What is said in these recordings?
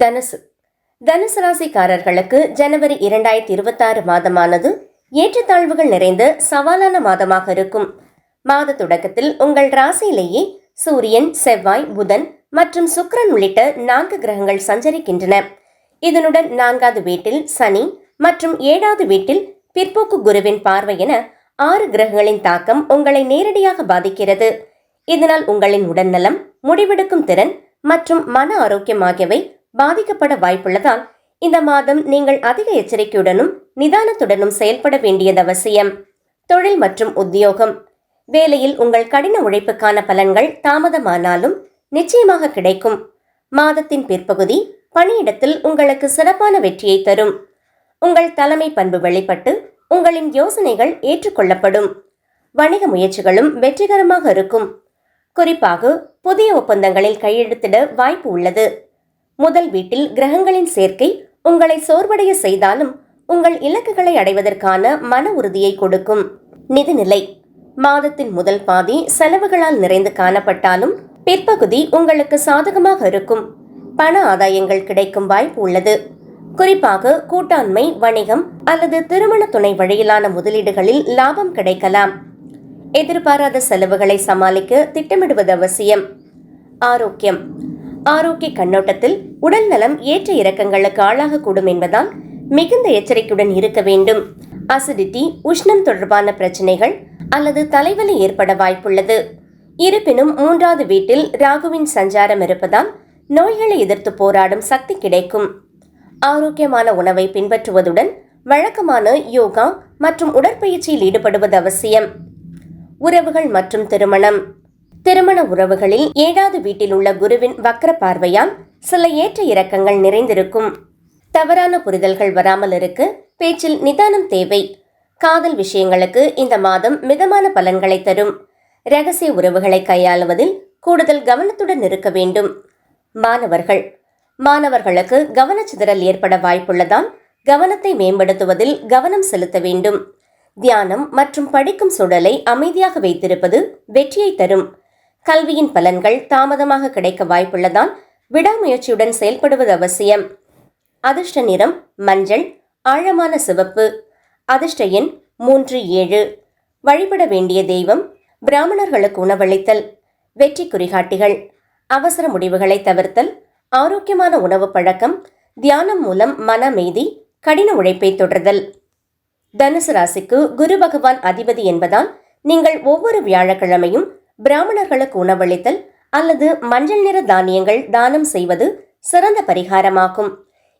தனுசு. தனுசு ராசிக்காரர்களுக்கு ஜனவரி இரண்டாயிரத்தி இருபத்தாறு மாதமானது ஏற்றத்தாழ்வுகள் நிறைந்த சவாலான மாதமாக இருக்கும். மாத தொடக்கத்தில் உங்கள் ராசியிலேயே சூரியன் செவ்வாய் புதன் மற்றும் சுக்கரன் உள்ளிட்ட நான்கு கிரகங்கள் சஞ்சரிக்கின்றன. இதனுடன் நான்காவது வீட்டில் சனி மற்றும் ஏழாவது வீட்டில் பிற்போக்கு குருவின் பார்வை என ஆறு கிரகங்களின் தாக்கம் உங்களை நேரடியாக பாதிக்கிறது. இதனால் உங்களின் உடல்நலம் முடிவெடுக்கும் திறன் மற்றும் மன ஆரோக்கியம் ஆகியவை பாதிக்கப்பட வாய்ப்புள்ளதால் இந்த மாதம் நீங்கள் அதிக எச்சரிக்கையுடனும் நிதானத்துடனும் செயல்பட வேண்டியது அவசியம். தொழில் மற்றும் உத்தியோகம். வேலையில் உங்கள் கடின உழைப்புக்கான பலன்கள் தாமதமானாலும் நிச்சயமாக கிடைக்கும். மாதத்தின் பிற்பகுதி பணியிடத்தில் உங்களுக்கு சிறப்பான வெற்றியை தரும். உங்கள் தலைமை பண்பு வெளிப்பட்டு உங்களின் யோசனைகள் ஏற்றுக்கொள்ளப்படும். வணிக முயற்சிகளும் வெற்றிகரமாக இருக்கும். குறிப்பாக புதிய ஒப்பந்தங்களில் கையெழுத்திட வாய்ப்பு உள்ளது. முதல் வீட்டில் கிரகங்களின் சேர்க்கை உங்களை சோர்வடைய செய்தாலும் உங்கள் இலக்குகளை அடைவதற்கான மன உறுதியை கொடுக்கும். நிதிநிலை. மாதத்தின் முதல் பாதி செலவுகளால் நிறைந்து காணப்பட்டாலும் பிற்பகுதி உங்களுக்கு சாதகமாக இருக்கும். பண ஆதாயங்கள் கிடைக்கும் வாய்ப்பு உள்ளது. குறிப்பாக கூட்டாண்மை வணிகம் அல்லது திருமண துணை வழியிலான முதலீடுகளில் லாபம் கிடைக்கலாம். எதிர்பாராத செலவுகளை சமாளிக்க திட்டமிடுவது அவசியம். ஆரோக்கியம். ஆரோக்கிய கண்ணோட்டத்தில் உடல் நலம் ஏற்ற இறக்கங்களுக்கு ஆளாகக்கூடும் என்பதால் மிகுந்த எச்சரிக்கையுடன் இருக்க வேண்டும். அசிடிட்டி உஷ்ணம் தொடர்பான பிரச்சனைகள் அல்லது தலைவலி ஏற்பட வாய்ப்புள்ளது. இருப்பினும் மூன்றாவது வீட்டில் ராகுவின் சஞ்சாரம் இருப்பதால் நோய்களை எதிர்த்து போராடும் சக்தி கிடைக்கும். ஆரோக்கியமான உணவை பின்பற்றுவதுடன் வழக்கமான யோகா மற்றும் உடற்பயிற்சியில் ஈடுபடுவது அவசியம். உறவுகள் மற்றும் திருமணம். திருமண உறவுகளில் ஏழாவது வீட்டில் உள்ள குருவின் வக்கர பார்வையால் சில ஏற்ற இறக்கங்கள் நிறைந்திருக்கும். தவறான புரிதல்கள் வராமல் இருக்க. பேச்சில் நிதானம் தேவை. காதல் விஷயங்களுக்கு இந்த மாதம் மிதமான பலன்களை தரும். ரகசிய உறவுகளை கையாளுவதில் கூடுதல் கவனத்துடன் இருக்க வேண்டும். மாணவர்கள். மாணவர்களுக்கு கவனச்சிதறல் ஏற்பட வாய்ப்புள்ளதால் கவனத்தை மேம்படுத்துவதில் கவனம் செலுத்த வேண்டும். தியானம் மற்றும் படிக்கும் சூழலை அமைதியாக வைத்திருப்பது வெற்றியை தரும். கல்வியின் பலன்கள் தாமதமாக கிடைக்க வாய்ப்புள்ளதால் விடாமுயற்சியுடன் செயல்படுவது அவசியம். அதிர்ஷ்ட நிறம் மஞ்சள் ஆழமான சிவப்பு. அதிர்ஷ்ட எண் மூன்று ஏழு. வழிபட வேண்டிய தெய்வம் பிராமணர்களுக்கு உணவளித்தல். வெற்றி குறிகாட்டிகள். அவசர முடிவுகளை தவிர்த்தல். ஆரோக்கியமான உணவு பழக்கம். தியானம் மூலம் மன அமைதி கடின உழைப்பை தொடர்தல். தனுசு ராசிக்கு குரு பகவான் அதிபதி என்பதால் நீங்கள் ஒவ்வொரு வியாழக்கிழமையும் பிராமணர்களுக்கு உணவளித்தல் அல்லது மஞ்சள் நிற தானியங்கள் தானம் செய்வது சிறந்த பரிகாரமாகும்.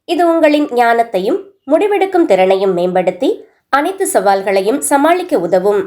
இது உங்களின் ஞானத்தையும் முடிவெடுக்கும் திறனையும் மேம்படுத்தி அனைத்து சவால்களையும் சமாளிக்க உதவும்.